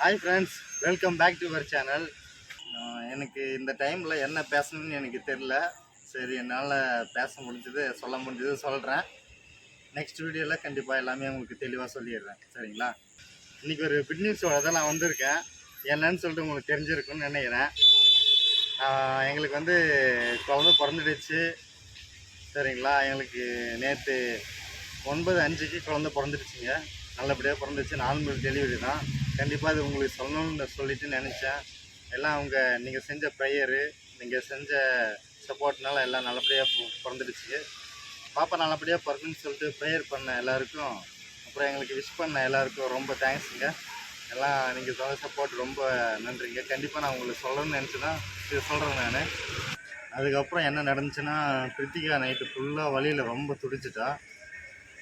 Hi friends welcome back to your channel எனக்கு இந்த டைமில் என்ன பேசணும்னு எனக்கு தெரில சரி என்னால் பேச முடிஞ்சது சொல்ல முடிஞ்சது சொல்கிறேன் நெக்ஸ்ட் வீடியோவில் கண்டிப்பாக எல்லாமே உங்களுக்கு தெளிவாக சொல்லிடுறேன். சரிங்களா? இன்றைக்கி ஒரு குட் நியூஸோட தான் நான் வந்திருக்கேன். என்னன்னு சொல்லிட்டு உங்களுக்கு தெரிஞ்சிருக்குன்னு நினைக்கிறேன். எங்களுக்கு வந்து குழந்த பிறந்துடுச்சு. சரிங்களா? எங்களுக்கு நேற்று ஒன்பது அஞ்சுக்கு குழந்த பிறந்துடுச்சுங்க. நல்லபடியாக பிறந்துச்சு நார்மல் டெலிவரி தான். கண்டிப்பாக அது உங்களுக்கு சொல்லணும்னு சொல்லிட்டு நினச்சேன். எல்லாம் அவங்க நீங்கள் செஞ்ச ப்ரேயரு நீங்கள் செஞ்ச சப்போர்ட்னால எல்லாம் நல்லபடியாக பிறந்துடுச்சு. பாப்பா நல்லபடியாக பிறக்குன்னு சொல்லிட்டு ப்ரேயர் பண்ண எல்லாருக்கும் அப்புறம் எங்களுக்கு விஷ் பண்ண எல்லாருக்கும் ரொம்ப தேங்க்ஸுங்க எல்லாம் நீங்கள் சொன்ன சப்போர்ட் ரொம்ப நன்றிங்க. கண்டிப்பாக நான் உங்களுக்கு சொல்லணும்னு நினச்சி தான் இது சொல்கிறேன் நான். அதுக்கப்புறம் என்ன நடந்துச்சுன்னா கிருத்திகா நைட்டு ஃபுல்லாக வழியில் ரொம்ப துடிச்சிட்டா.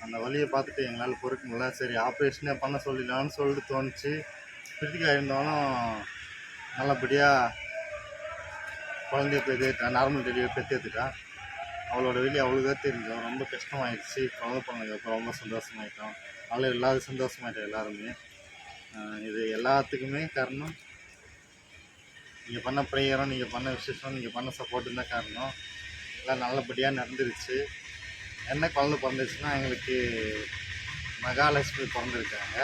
அந்த வழியை பார்த்துட்டு எங்களால் பொறுக்க முடியல. சரி ஆப்ரேஷனே பண்ண சொல்லிடலாம்னு சொல்லிட்டு தோணுச்சு. கிருத்திகா இருந்தாலும் நல்லபடியாக குழந்தைய பெற்று நார்மல் டெலிவரி பெற்றெடுத்துட்டா அவளோட வெளியே அவளுக்கே தெரிஞ்சோம். ரொம்ப கஷ்டமாயிடுச்சு. குழந்தை பிறந்ததுக்கப்புறம் ரொம்ப சந்தோஷமாயிட்டோம். அவளை இல்லாத சந்தோஷமாயிட்டோம் எல்லாருமே. இது எல்லாத்துக்குமே காரணம். நீங்கள் பண்ண ப்ரேயரும் நீங்கள் பண்ண விசேஷம் நீங்கள் பண்ண சப்போர்ட்டும் தான் காரணம். எல்லாம் நல்லபடியாக நடந்துருச்சு. என்ன குழந்தை பிறந்துச்சுன்னா எங்களுக்கு மகாலட்சுமி பிறந்திருக்காங்க.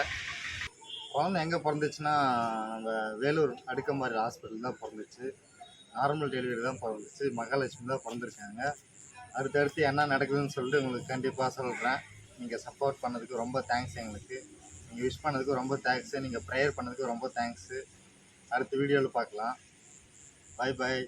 குழந்தை எங்கே பிறந்துச்சுன்னா நம்ம வேலூர் அடுக்கமாரி ஹாஸ்பிட்டல் தான் பிறந்துச்சு. நார்மல் டெலிவரி தான் பிறந்துச்சு. மகாலட்சுமி தான் பிறந்திருக்காங்க. அடுத்தடுத்து என்ன நடக்குதுன்னு சொல்லிட்டு உங்களுக்கு கண்டிப்பாக சொல்கிறேன் நீங்கள் சப்போர்ட் பண்ணதுக்கு ரொம்ப தேங்க்ஸ் எங்களுக்கு. நீங்கள் விஷ் பண்ணதுக்கு ரொம்ப தேங்க்ஸு நீங்கள் ப்ரேயர் பண்ணதுக்கு ரொம்ப தேங்க்ஸு அடுத்த வீடியோவில் பார்க்கலாம். பாய் பாய்